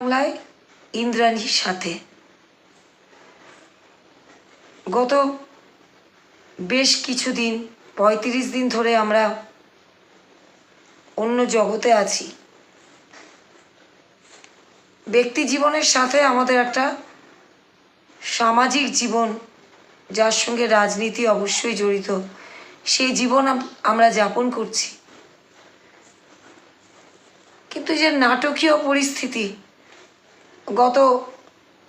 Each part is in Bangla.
বাংলায় ইন্দ্রাণীর সাথে। গত বেশ কিছুদিন, পঁয়ত্রিশ দিন ধরে আমরা অন্য জগতে আছি। ব্যক্তি জীবনের সাথে আমাদের একটা সামাজিক জীবন, যার সঙ্গে রাজনীতি অবশ্যই জড়িত, সেই জীবন আমরা যাপন করছি। কিন্তু যে নাটকীয় পরিস্থিতি গত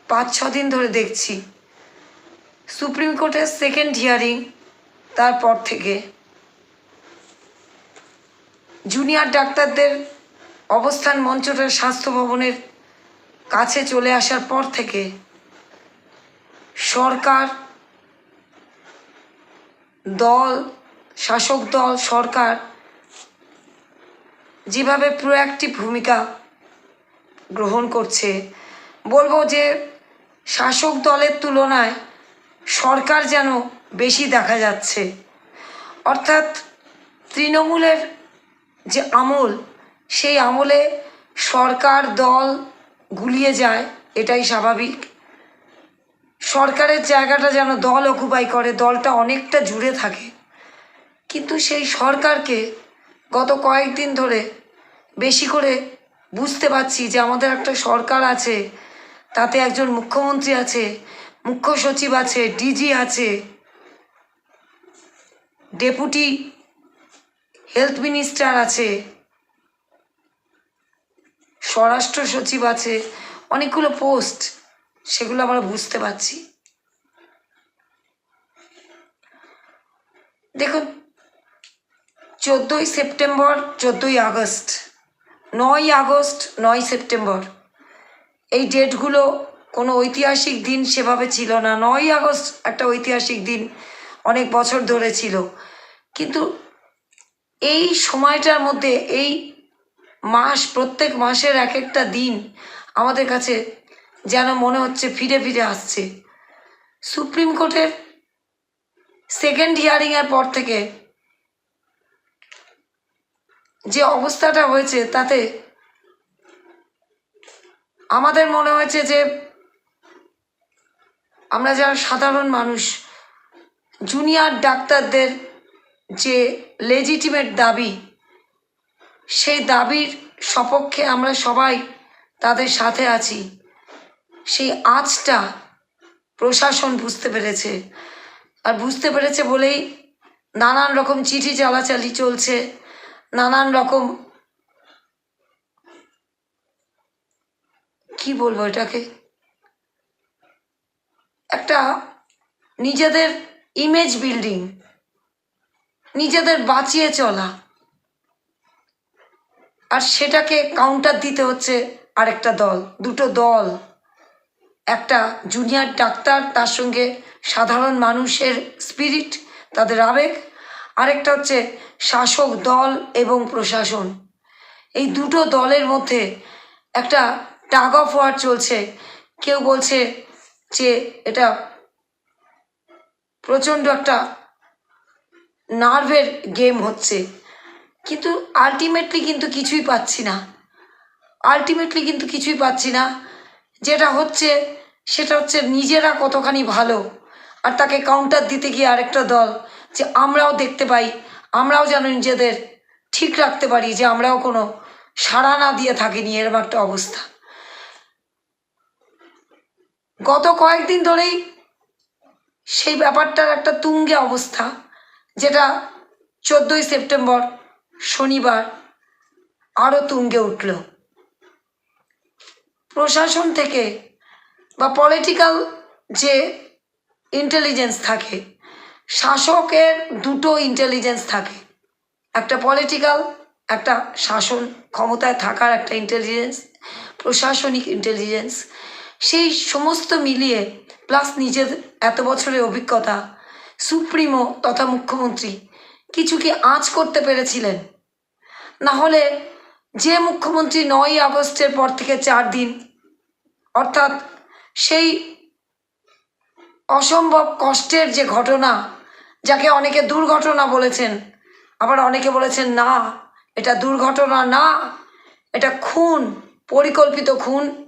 পাঁচ, ছ দিন ধরে দেখছি। সুপ্রিম কোর্টের সেকেন্ড হিয়ারিং তারপর থেকে। জুনিয়র ডাক্তারদের অবস্থান মঞ্চটা স্বাস্থ্য ভবনের কাছে চলে আসার পর থেকে সরকার দল, শাসক দল, সরকার যেভাবে প্রোঅ্যাক্টিভ ভূমিকা গ্রহণ করছে বলব যে শাসক দলের তুলনায় সরকার যেন বেশি দেখা যাচ্ছে। অর্থাৎ তৃণমূলের যে আমল, সেই আমলে সরকার দল গুলিয়ে যায়, এটাই স্বাভাবিক। সরকারের জায়গাটা যেন দল অকুপাই করে, দলটা অনেকটা জুড়ে থাকে। কিন্তু সেই সরকারকে গত কয়েকদিন ধরে বেশি করে বুঝতে পারছি যে আমাদের একটা সরকার আছে তাতে একজন মুখ্যমন্ত্রী আছে, মুখ্য সচিব আছে, ডিজি আছে, ডেপুটি হেলথ মিনিস্টার আছে, স্বরাষ্ট্র সচিব আছে, অনেকগুলো পোস্ট, সেগুলো আমরা বুঝতে পারছি। দেখুন, চোদ্দোই সেপ্টেম্বর, চোদ্দোই আগস্ট নয় আগস্ট নয় সেপ্টেম্বর। এই ডেটগুলো কোনো ঐতিহাসিক দিন সেভাবে ছিল না। নয় আগস্ট একটা ঐতিহাসিক দিন অনেক বছর ধরে ছিল। কিন্তু এই সময়টার মধ্যে, এই মাস, প্রত্যেক মাসের এক একটা দিন আমাদের কাছে যেন মনে হচ্ছে ফিরে ফিরে আসছে। সুপ্রিম কোর্টের সেকেন্ড হিয়ারিংয়ের পর থেকে যে অবস্থাটা হয়েছে, তাতে আমাদের মনে হয়েছে যে আমরা যারা সাধারণ মানুষ জুনিয়র ডাক্তারদের যে লেজিটিমেট দাবি, সেই দাবির সপক্ষে আমরা সবাই তাদের সাথে আছি। সেই আজটা প্রশাসন বুঝতে পেরেছে। আর বুঝতে পেরেছে বলেই নানান রকম চিঠি চালাচালি চলছে, নানান রকম কি বলব এটাকে? একটা নিজেদের ইমেজ বিল্ডিং নিজেদের বাঁচিয়ে চলা। আর সেটাকে কাউন্টার দিতে হচ্ছে আরেকটা দল, দুটো দল। একটা জুনিয়র ডাক্তার, তার সঙ্গে সাধারণ মানুষের স্পিরিট তাদের আবেগ। আরেকটা হচ্ছে শাসক দল এবং প্রশাসন। এই দুটো দলের মধ্যে একটা টাগ অফ ওয়ার চলছে। কেউ বলছে যে এটা প্রচণ্ড একটা নার্ভের গেম হচ্ছে। কিন্তু আলটিমেটলি কিন্তু কিছুই পাচ্ছি না। আলটিমেটলি কিন্তু কিছুই পাচ্ছি না। যেটা হচ্ছে, সেটা হচ্ছে নিজেরা কতখানি ভালো। আর তাকে কাউন্টার দিতে গিয়ে আরেকটা দল যে আমরাও দেখতে পাই, আমরাও যেন নিজেদের ঠিক রাখতে পারি যে আমরাও কোনো সাড়া না দিয়ে থাকিনি, এরকম একটা অবস্থা। গত কয়েকদিন ধরেই সেই ব্যাপারটার একটা তুঙ্গে অবস্থা, যেটা চোদ্দোই সেপ্টেম্বর শনিবার আরও তুঙ্গে উঠল। প্রশাসন থেকে বা পলিটিক্যাল যে ইন্টেলিজেন্স থাকে, শাসকের দুটো ইন্টেলিজেন্স থাকে। একটা পলিটিক্যাল একটা শাসন ক্ষমতায় থাকার একটা ইন্টেলিজেন্স প্রশাসনিক ইন্টেলিজেন্স সেই সমস্ত মিলিয়ে প্লাস নিজের এত বছরের অভিজ্ঞতা, সুপ্রিমো তথা মুখ্যমন্ত্রী, কিছু কি আঁচ করতে পেরেছিলেন? না হলে যে মুখ্যমন্ত্রী নয়ই আগস্টের পর থেকে চার দিন, অর্থাৎ সেই অসম্ভব কষ্টের যে ঘটনা, যাকে অনেকে দুর্ঘটনা বলেছেন, আবার অনেকে বলেছেন, না, এটা দুর্ঘটনা না, এটা খুন, পরিকল্পিত খুন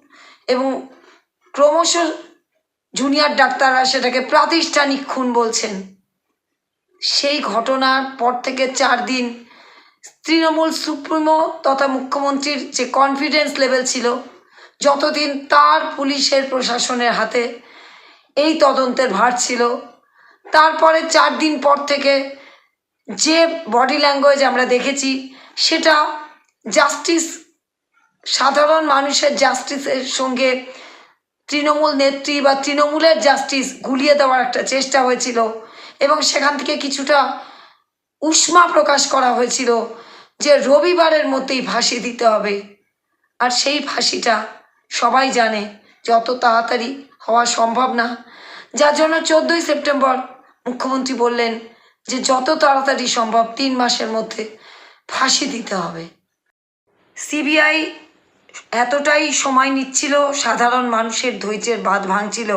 এবং ক্রমশ জুনিয়র ডাক্তাররা সেটাকে প্রাতিষ্ঠানিক খুন বলছেন। সেই ঘটনার পর থেকে চার দিন তৃণমূল সুপ্রিমো তথা মুখ্যমন্ত্রীর যে কনফিডেন্স লেভেল ছিল, যতদিন তার পুলিশের প্রশাসনের হাতে এই তদন্তের ভার ছিল, তারপরে চার দিন পর থেকে যে বডি ল্যাঙ্গুয়েজ আমরা দেখেছি, সেটা জাস্টিস সাধারণ মানুষের জাস্টিসের সঙ্গে তৃণমূল নেত্রী বা তৃণমূলের জাস্টিস গুলিয়ে দেওয়ার একটা চেষ্টা হয়েছিল এবং সেখান থেকে কিছুটা উষ্মা প্রকাশ করা হয়েছিল যে রবিবারের মধ্যেই ফাঁসি দিতে হবে। আর সেই ফাঁসিটা সবাই জানে যত তাড়াতাড়ি হওয়া সম্ভব না। যার জন্য চোদ্দোই সেপ্টেম্বর মুখ্যমন্ত্রী বললেন যে যত তাড়াতাড়ি সম্ভব তিন মাসের মধ্যে ফাঁসি দিতে হবে। সিবিআই এতটাই সময় নিচ্ছিল সাধারণ মানুষের ধৈর্যের বাঁধ ভাঙছিল।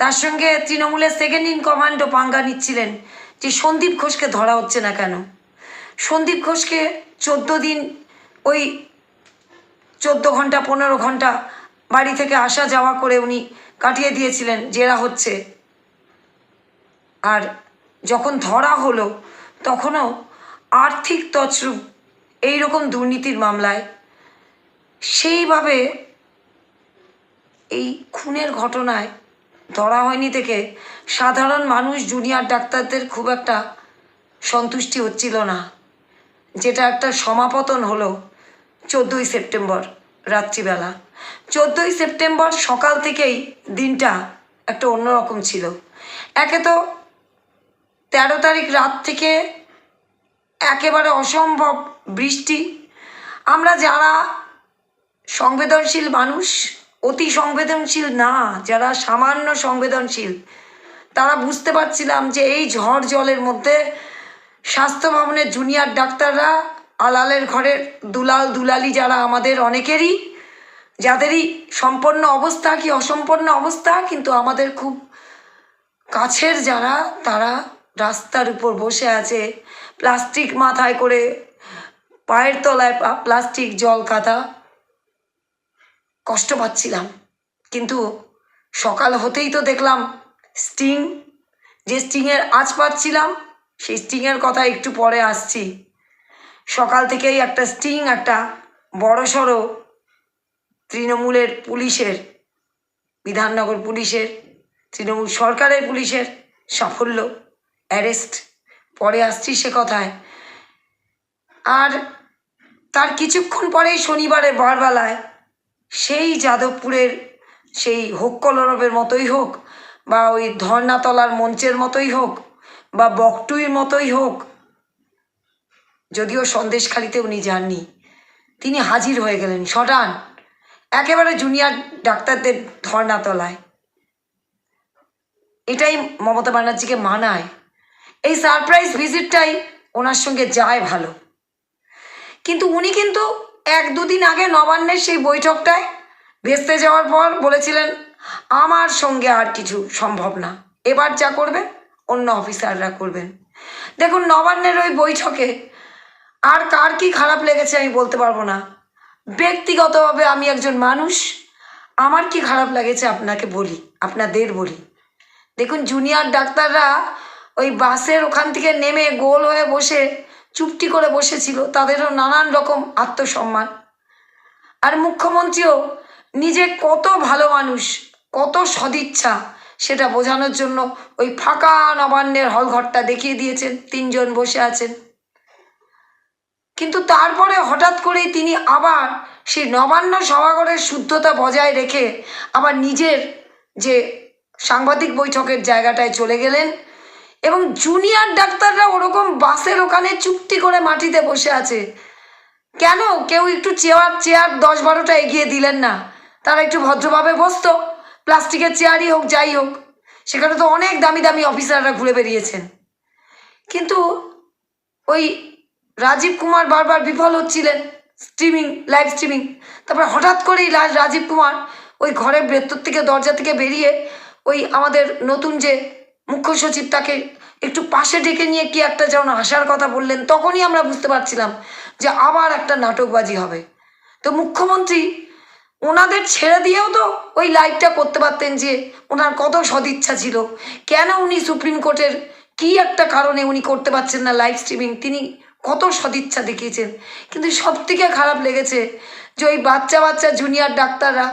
তার সঙ্গে তৃণমূলের সেকেন্ড ইন কমান্ডও পাঙ্গা নিচ্ছিলেন যে সন্দীপ ঘোষকে ধরা হচ্ছে না কেন? সন্দীপ ঘোষকে চোদ্দ দিন ওই চোদ্দ ঘণ্টা, পনেরো ঘণ্টা বাড়ি থেকে আসা যাওয়া করে উনি কাটিয়ে দিয়েছিলেন, জেরা হচ্ছে। আর যখন ধরা হলো, তখনও আর্থিক তছরূপ এইরকম দুর্নীতির মামলায় সেইভাবে এই খুনের ঘটনায় ধরা হয়নি থেকে সাধারণ মানুষ জুনিয়র ডাক্তারদের খুব একটা সন্তুষ্টি হচ্ছিল না। যেটা একটা সমাপতন হলো চোদ্দোই সেপ্টেম্বর রাত্রিবেলা। চোদ্দোই সেপ্টেম্বর সকাল থেকেই দিনটা একটা অন্যরকম ছিল। একে তো তেরো তারিখ রাত থেকে একেবারে অসম্ভব বৃষ্টি। আমরা যারা সংবেদনশীল মানুষ অতি সংবেদনশীল না, যারা সামান্য সংবেদনশীল। তারা বুঝতে পারছিলাম যে এই ঝড় জলের মধ্যে স্বাস্থ্য ভবনের জুনিয়র ডাক্তাররা, আলালের ঘরের দুলাল দুলালি যারা আমাদের অনেকেরই, যাদেরই সম্পন্ন অবস্থা কি অসম্পন্ন অবস্থা, কিন্তু আমাদের খুব কাছের যারা, তারা রাস্তার উপর বসে আছে, প্লাস্টিক মাথায় করে পায়ের তলায় প্লাস্টিক জল কাদা। কষ্ট পাচ্ছিলাম। কিন্তু সকাল হতেই তো দেখলাম স্টিং, যে স্টিংয়ের আঁচ পাচ্ছিলাম, সেই স্টিংয়ের কথা একটু পরে আসছি। সকাল থেকেই একটা স্টিং, একটা বড়সড় তৃণমূলের পুলিশের, বিধাননগর পুলিশের, তৃণমূল সরকারের পুলিশের সাফল্য, অ্যারেস্ট, পরে আসছি সে কথায়। আর তার কিছুক্ষণ পরেই শনিবারের ভোরবেলায় সেই যাদবপুরের, সেই হোক কলরবের মতোই হোক, বা ওই ধর্নাতলার মঞ্চের মতোই হোক, বা বকটুইর মতোই হোক, যদিও সন্দেশখালিতে উনি যাননি, তিনি হাজির হয়ে গেলেন সটান একেবারে জুনিয়র ডাক্তারদের ধর্নাতলায় এটাই মমতা ব্যানার্জিকে মানায়। এই সারপ্রাইজ ভিজিটটাই ওনার সঙ্গে যায় ভালো। কিন্তু উনি কিন্তু এক দুদিন আগে নবান্নের সেই বৈঠকটায় ভেস্তে যাওয়ার পর বলেছিলেন, আমার সঙ্গে আর কিছু সম্ভব না। এবার যা করবেন, অন্য অফিসাররা করবেন। দেখুন, নবান্নের ওই বৈঠকে আর কার কি খারাপ লেগেছে আমি বলতে পারব না। ব্যক্তিগতভাবে আমি একজন মানুষ, আমার কি খারাপ লেগেছে আপনাকে বলি, আপনাদের বলি। দেখুন, জুনিয়র ডাক্তাররা ওই বাসের ওখান থেকে নেমে গোল হয়ে বসে চুপটি করে বসেছিল, তাদেরও নানান রকম আত্মসম্মান। আর মুখ্যমন্ত্রীও নিজে কত ভালো মানুষ, কত সদিচ্ছা, সেটা বোঝানোর জন্য ওই ফাঁকা নবান্নের হলঘরটা দেখিয়ে দিয়েছেন, তিনজন বসে আছেন। কিন্তু তারপরে হঠাৎ করেই তিনি আবার সেই নবান্ন সভাঘরের শুদ্ধতা বজায় রেখে আবার নিজের যে সাংবাদিক বৈঠকের জায়গাটায় চলে গেলেন এবং জুনিয়র ডাক্তাররা ওরকম বাসের ওখানে চুক্তি করে মাটিতে বসে আছে। কেন? কেউ একটু চেয়ার চেয়ার দশ বারোটা এগিয়ে দিলেন না। তারা একটু ভদ্রভাবে বসতো। প্লাস্টিকের চেয়ারই হোক, যাই হোক। সেখানে তো অনেক দামি দামি অফিসাররা ঘুরে বেরিয়েছেন। কিন্তু ওই রাজীব কুমার বারবার বিফল হচ্ছিলেন স্ট্রিমিং লাইভ স্ট্রিমিং তারপর হঠাৎ করেই রাজীব কুমার ওই ঘরের ভেতর থেকে, দরজা থেকে বেরিয়ে ওই আমাদের নতুন যে মুখ্য সচিব তাকে একটু পাশে ডেকে নিয়ে কি একটা যেমন আসার কথা বললেন, তখনই আমরা বুঝতে পারছিলাম যে আবার একটা নাটকবাজি হবে। তো মুখ্যমন্ত্রী ওনাদের ছেড়ে দিয়েও তো ওই লাইভটা করতে পারতেন যে ওনার কত সদিচ্ছা ছিল। কেন উনি সুপ্রিম কোর্টের কি একটা কারণে উনি করতে পারছেন না লাইভ স্ট্রিমিং? তিনি কত সদিচ্ছা দেখিয়েছেন। কিন্তু সব থেকে খারাপ লেগেছে যে ওই বাচ্চা বাচ্চা জুনিয়র ডাক্তাররা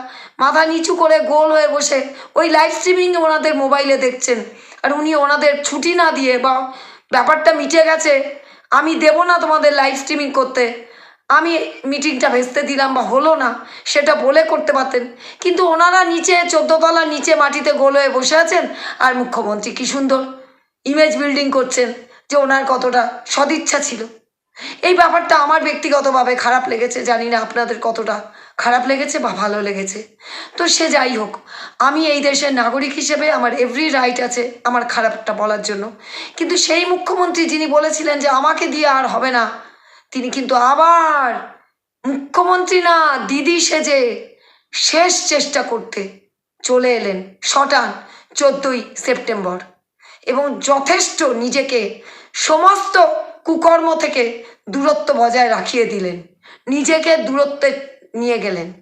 মাথা নিচু করে গোল হয়ে বসে ওই লাইভ স্ট্রিমিং ওনাদের মোবাইলে দেখছেন। আর উনি ওনাদের ছুটি না দিয়ে বা ব্যাপারটা মিটে গেছে, আমি দেবো না তোমাদের লাইভ স্ট্রিমিং করতে। আমি মিটিংটা ভেস্তে দিলাম বা হলো না, সেটা বলে করতে পারতেন। কিন্তু ওনারা নিচে, চোদ্দতলা নিচে মাটিতে গোল হয়ে বসে আছেন, আর মুখ্যমন্ত্রী কি সুন্দর ইমেজ বিল্ডিং করছেন যে ওনার কতটা সদিচ্ছা ছিল। এই ব্যাপারটা আমার ব্যক্তিগতভাবে খারাপ লেগেছে, জানি না আপনাদের কতটা খারাপ লেগেছে বা ভালো লেগেছে। তো সে যাই হোক, আমি এই দেশের নাগরিক হিসেবে আমার এভরি রাইট আছে আমার খারাপটা বলার জন্য। কিন্তু সেই মুখ্যমন্ত্রী যিনি বলেছিলেন যে আমাকে দিয়ে আর হবে না, তিনি কিন্তু আবার মুখ্যমন্ত্রী না, দিদি সেজে শেষ চেষ্টা করতে চলে এলেন শটান চোদ্দই সেপ্টেম্বর। এবং যথেষ্ট নিজেকে সমস্ত কুকর্ম থেকে দূরত্ব বজায় রাখিয়ে দিলেন। নিজেকে দূরত্বে নিয়ে গেলেন।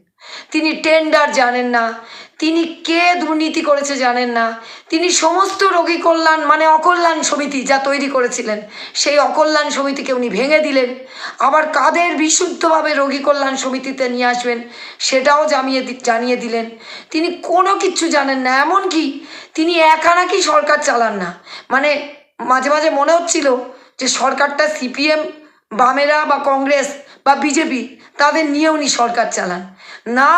তিনি টেন্ডার জানেন না, তিনি কে দুর্নীতি করেছে জানেন না, তিনি সমস্ত রোগী কল্যাণ মানে অকল্যাণ সমিতি যা তৈরি করেছিলেন, সেই অকল্যাণ সমিতিকে উনি ভেঙে দিলেন। আবার কাদের বিশুদ্ধভাবে রোগী কল্যাণ সমিতিতে নিয়ে আসবেন, সেটাও জামিয়ে দি- জানিয়ে দিলেন। তিনি কোনো কিচ্ছু জানেন না, এমনকি তিনি একা নাকি সরকার চালান না। মানে মাঝে মাঝে মনে হচ্ছিল যে সরকারটা সিপিএম, বামেরা বা কংগ্রেস বা বিজেপি, তাদের নিয়ে উনি সরকার চালান। না,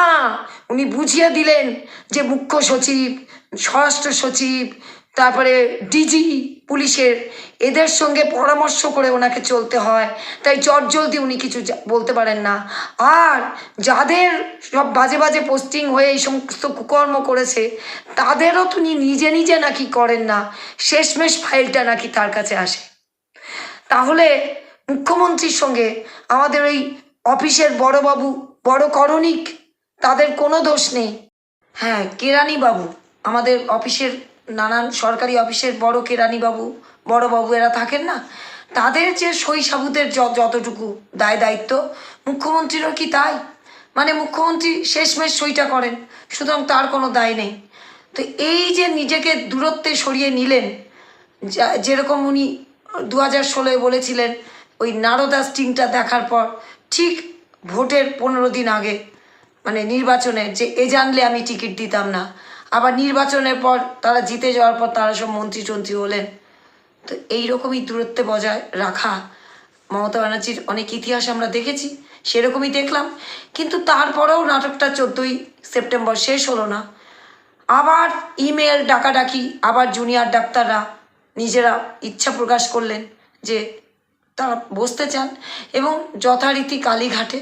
উনি বুঝিয়ে দিলেন যে মুখ্য সচিব, স্বরাষ্ট্র সচিব, তারপরে ডিজি পুলিশের, এদের সঙ্গে পরামর্শ করে ওনাকে চলতে হয়। তাই চটজলদি উনি কিছু বলতে পারেন না। আর যাদের সব বাজে বাজে পোস্টিং হয়ে এই সমস্ত কুকর্ম করেছে, তাদেরও তিনি নিজে নিজে নাকি করেন না। শেষমেশ ফাইলটা নাকি তার কাছে আসে। তাহলে মুখ্যমন্ত্রীর সঙ্গে আমাদের ওই অফিসের বড়বাবু বড় করণিক, তাদের কোনো দোষ নেই। হ্যাঁ কেরানি বাবু, আমাদের অফিসের নানান সরকারি অফিসের বড় কেরানি বাবু, বড় বাবু এরা থাকেন না? তাদের যে য- যতটুকু দায় দায়িত্ব, মুখ্যমন্ত্রীরও কি তাই? মানে মুখ্যমন্ত্রী শেষমেশ সইটা করেন, সুতরাং তার কোনো দায় নেই। তো এই যে নিজেকে দূরত্বে সরিয়ে নিলেন যেরকম উনি দু হাজার ষোলোয় বলেছিলেন নারদা স্টিংটা দেখার পর ঠিক ভোটের পনেরো দিন আগে মানে নির্বাচনের যে এ জানলে আমি টিকিট দিতাম না, আবার নির্বাচনের পর তারা জিতে যাওয়ার পর তারা সব মন্ত্রী টন্ত্রী হলেন। তো এইরকমই দূরত্বে বজায় রাখা মমতা ব্যানার্জির অনেক ইতিহাস আমরা দেখেছি, সেরকমই দেখলাম। কিন্তু তারপরেও নাটকটা চোদ্দোই সেপ্টেম্বর শেষ হলো না। আবার ইমেল ডাকাডাকি, আবার জুনিয়র ডাক্তাররা নিজেরা ইচ্ছা প্রকাশ করলেন যে তারা বসতে চান এবং যথারীতি কালীঘাটে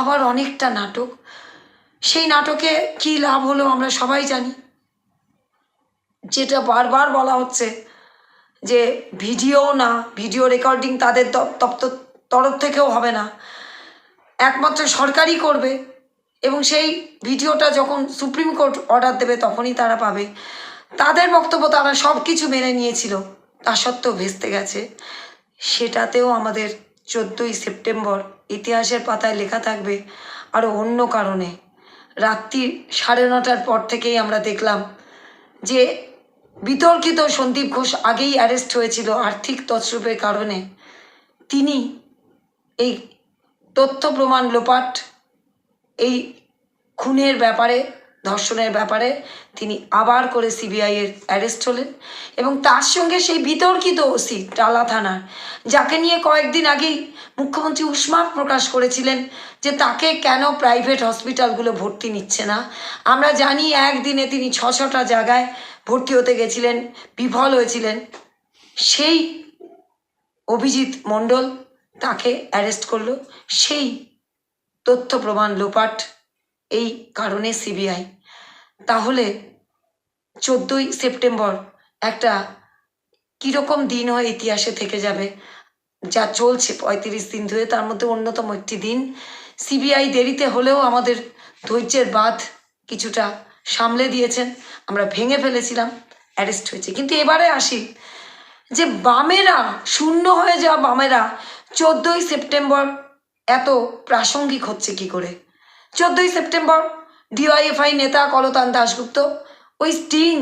আবার অনেকটা নাটক। সেই নাটকে কী লাভ হলো আমরা সবাই জানি। যেটা বারবার বলা হচ্ছে যে ভিডিও না, ভিডিও রেকর্ডিং তাদের দপ্তর তরফ থেকেও হবে না। একমাত্র সরকারই করবে এবং সেই ভিডিওটা যখন সুপ্রিম কোর্ট অর্ডার দেবে তখনই তারা পাবে। তাদের বক্তব্য তারা সব কিছু মেনে নিয়েছিল। তা সত্ত্বেও ভেস্তে গেছে। সেটাতেও আমাদের চোদ্দোই সেপ্টেম্বর ইতিহাসের পাতায় লেখা থাকবে আরও অন্য কারণে। রাত্রি সাড়ে নটার পর থেকেই আমরা দেখলাম যে বিতর্কিত সন্দীপ ঘোষ আগেই অ্যারেস্ট হয়েছিল আর্থিক তছরূপের কারণে। তিনি এই তথ্য প্রমাণ লোপাট এই খুনের ব্যাপারে ধর্ষণের ব্যাপারে তিনি আবার করে সিবিআই এর অ্যারেস্ট হলেন এবং তার সঙ্গে সেই বিতর্কিত ওসি টালা থানার, যাকে নিয়ে কয়েকদিন আগেই মুখ্যমন্ত্রী উষ্মাপ প্রকাশ করেছিলেন যে তাকে কেন প্রাইভেট হসপিটালগুলো ভর্তি নিচ্ছে না। আমরা জানি একদিনে তিনি ছ ছটা জায়গায় ভর্তি হতে গেছিলেন, বিফল হয়েছিলেন। সেই অভিজিৎ মণ্ডল তাকে অ্যারেস্ট করল। সেই তথ্য প্রমাণ লোপাট এই কারণে সিবিআই তাহলে চোদ্দোই সেপ্টেম্বর একটা কীরকম দিন হয়ে ইতিহাসে থেকে যাবে? যা চলছে পঁয়ত্রিশ দিন ধরে, তার মধ্যে অন্যতম একটি দিন। সিবিআই দেরিতে হলেও আমাদের ধৈর্যের বাঁধ কিছুটা সামলে দিয়েছেন। আমরা ভেঙে ফেলেছিলাম, অ্যারেস্ট হয়েছে। কিন্তু এবারে আসি যে বামেরা, শূন্য হয়ে যাওয়া বামেরা, চোদ্দোই সেপ্টেম্বর এত প্রাসঙ্গিক হচ্ছে কি করে? চোদ্দোই সেপ্টেম্বর ডিওয়াইএফআই নেতা কলতান দাশগুপ্ত, ওই স্টিং,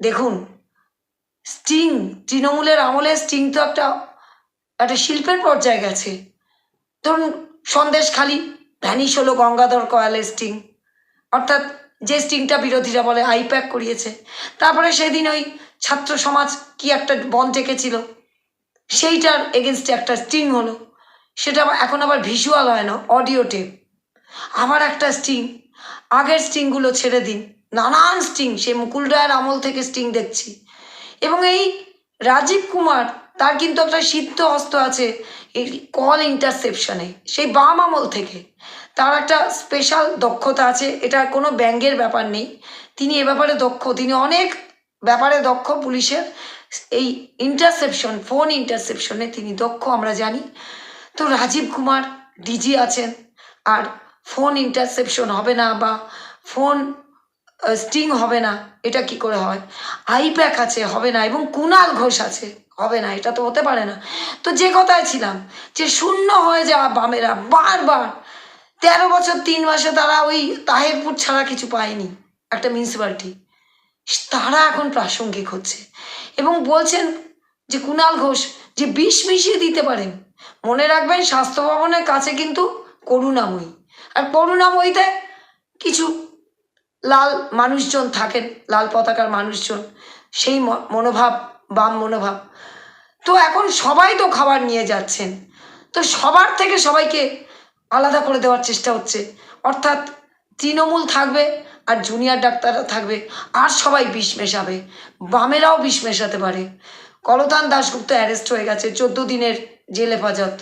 দেখুন, স্টিং, তৃণমূলের আমলে স্টিং তো একটা একটা শিল্পের পর্যায়ে গেছে। ধরুন, সন্দেশ খালি, ভ্যানিশ হলো গঙ্গাধর কয়ালের স্টিং। অর্থাৎ যে স্টিংটা বিরোধীরা বলে আইপ্যাক করিয়েছে। তারপরে সেদিন ওই ছাত্র সমাজ কি একটা বন ডেকেছিল সেইটার এগেনস্টে একটা স্টিং হলো। সেটা এখন আবার ভিজুয়াল হয় না অডিও টেপ আবার একটা স্টিং, আগের স্টিংগুলো ছেড়ে দিন। নানান স্টিং সে মুকুল রায়ের আমল থেকে স্টিং দেখছি। এবং এই রাজীব কুমার, তার কিন্তু একটা সিদ্ধ হস্ত আছে, এই কল ইন্টারসেপশনে সেই বাম আমল থেকে। তার একটা স্পেশাল দক্ষতা আছে, এটা কোনো ব্যঙ্গের ব্যাপার নেই। তিনি এ ব্যাপারে দক্ষ, তিনি অনেক ব্যাপারে দক্ষ পুলিশের। এই ইন্টারসেপশন ফোন ইন্টারসেপশনে তিনি দক্ষ, আমরা জানি। তো রাজীব কুমার ডিজি আছেন, আর ফোন ইন্টারসেপশন হবে না বা ফোন স্টিং হবে না, এটা কি করে হয়? আইপ্যাক আছে, হবে না, এবং কুনাল ঘোষ আছে, হবে না, এটা তো হতে পারে না। তো যে কথায় ছিলাম, যে শূন্য হয়ে যাওয়া বামেরা বারবার, তেরো বছর, তিন মাসে তারা ওই তাহেরপুর ছাড়া কিছু পায়নি, একটা মিউনিসিপ্যালিটি তারা এখন প্রাসঙ্গিক হচ্ছে। এবং বলছেন যে কুনাল ঘোষ, যে বিষ মিশিয়ে দিতে পারেন, মনে রাখবেন, স্বাস্থ্য ভবনের কাছে কিন্তু করুণাময়ী। আর করুণাময়ীতে কিছু লাল মানুষজন থাকেন, লাল পতাকার মানুষজন। সেই মনোভাব, বাম মনোভাব। তো এখন সবাই তো খাবার নিয়ে যাচ্ছেন। তো সবার থেকে সবাইকে আলাদা করে দেওয়ার চেষ্টা হচ্ছে। অর্থাৎ তৃণমূল থাকবে আর জুনিয়র ডাক্তাররা থাকবে আর সবাই বিষ মেশাবে। বামেরাও বিষ মেশাতে পারে। কলতান দাশগুপ্ত অ্যারেস্ট হয়ে গেছে, চোদ্দ দিনের জেল হেফাজত।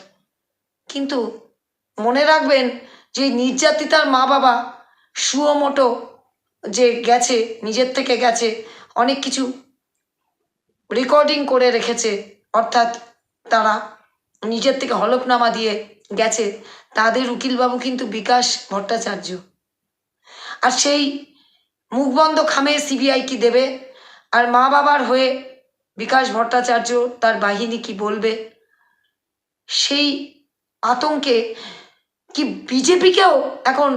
কিন্তু মনে রাখবেন যে নির্যাতিতার মা বাবা সুয়মোটো যে গেছে, নিজের থেকে গেছে, অনেক কিছু রেকর্ডিং করে রেখেছে, অর্থাৎ তারা নিজের থেকে হলফনামা দিয়ে গেছে, তাদের উকিলবাবু কিন্তু বিকাশ ভট্টাচার্য। আর সেই মুখবন্ধ খামে সিবিআই কি দেবে? আর মা বাবার হয়ে বিকাশ ভট্টাচার্য তার বাহিনী কি বলবে? সেই আতঙ্কে কি বিজেপিকেও এখন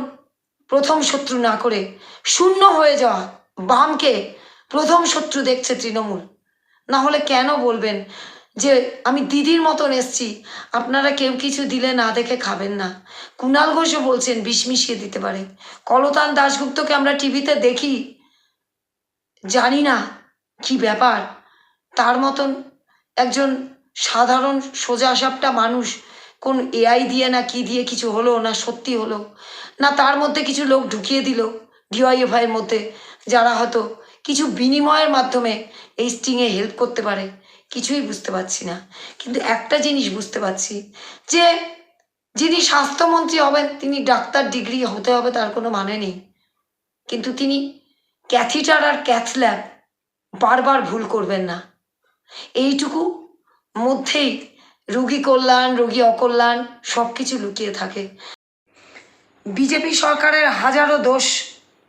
প্রথম শত্রু না করে শূন্য হয়ে যাওয়া বামকে প্রথম শত্রু দেখছে তৃণমূল। না হলে কেন বলবেন যে আমি দিদির মতন এসছি, আপনারা কেউ কিছু দিলে না দেখে খাবেন না। কুণাল ঘোষও বলছেন বিষ মিশিয়ে দিতে পারে। কলতান দাশগুপ্তকে আমরা টিভিতে দেখি, জানি না কি ব্যাপার। তার মতন একজন সাধারণ সোজা সাপটা মানুষ কোন এআই দিয়ে না কি দিয়ে কিছু হলো, না সত্যি হলো, না তার মধ্যে কিছু লোক ঢুকিয়ে দিল ডিওয়াইএফআইয়ের মধ্যে, যারা হয়তো কিছু বিনিময়ের মাধ্যমে এই স্টিংয়ে হেল্প করতে পারে, কিছুই বুঝতে পারছি না। কিন্তু একটা জিনিস বুঝতে পারছি, যে যিনি স্বাস্থ্যমন্ত্রী হবেন, তিনি ডাক্তার ডিগ্রি হতে হবে তার কোনো মানে নেই। কিন্তু তিনি ক্যাথিটার আর ক্যাথল্যাব বারবার ভুল করবেন না। এইটুকু মধ্যেই রোগী কল্যাণ, রোগী অকল্যাণ সব কিছু লুকিয়ে থাকে। বিজেপি সরকারের হাজারো দোষ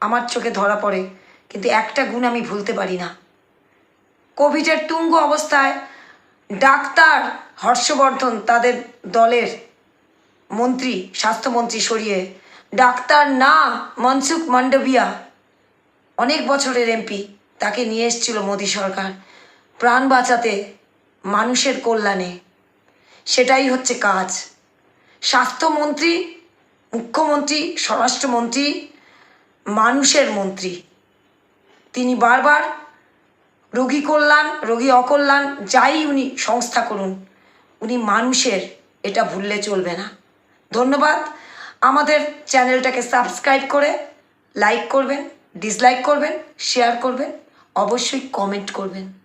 আমার চোখে ধরা পড়ে, কিন্তু একটা গুণ আমি ভুলতে পারি না। কোভিডের তুঙ্গ অবস্থায় ডাক্তার হর্ষবর্ধন তাদের দলের মন্ত্রী, স্বাস্থ্যমন্ত্রী সরিয়ে ডাক্তার না মনসুখ মান্ডবিয়া অনেক বছরের এমপি, তাকে নিয়ে এসেছিল মোদী সরকার। প্রাণ বাঁচাতে মানুষের কল্যাণে। সেটাই হচ্ছে কাজ। স্বাস্থ্যমন্ত্রী, মুখ্যমন্ত্রী, স্বরাষ্ট্রমন্ত্রী, মানুষের মন্ত্রী। তিনি বারবার রোগী কল্যাণ, রোগী অকল্যাণ, যাই উনি সংস্থা করুন, উনি মানুষের, এটা ভুললে চলবে না। ধন্যবাদ। আমাদের চ্যানেলটাকে সাবস্ক্রাইব করে লাইক করবেন, ডিসলাইক করবেন, শেয়ার করবেন, অবশ্যই কমেন্ট করবেন।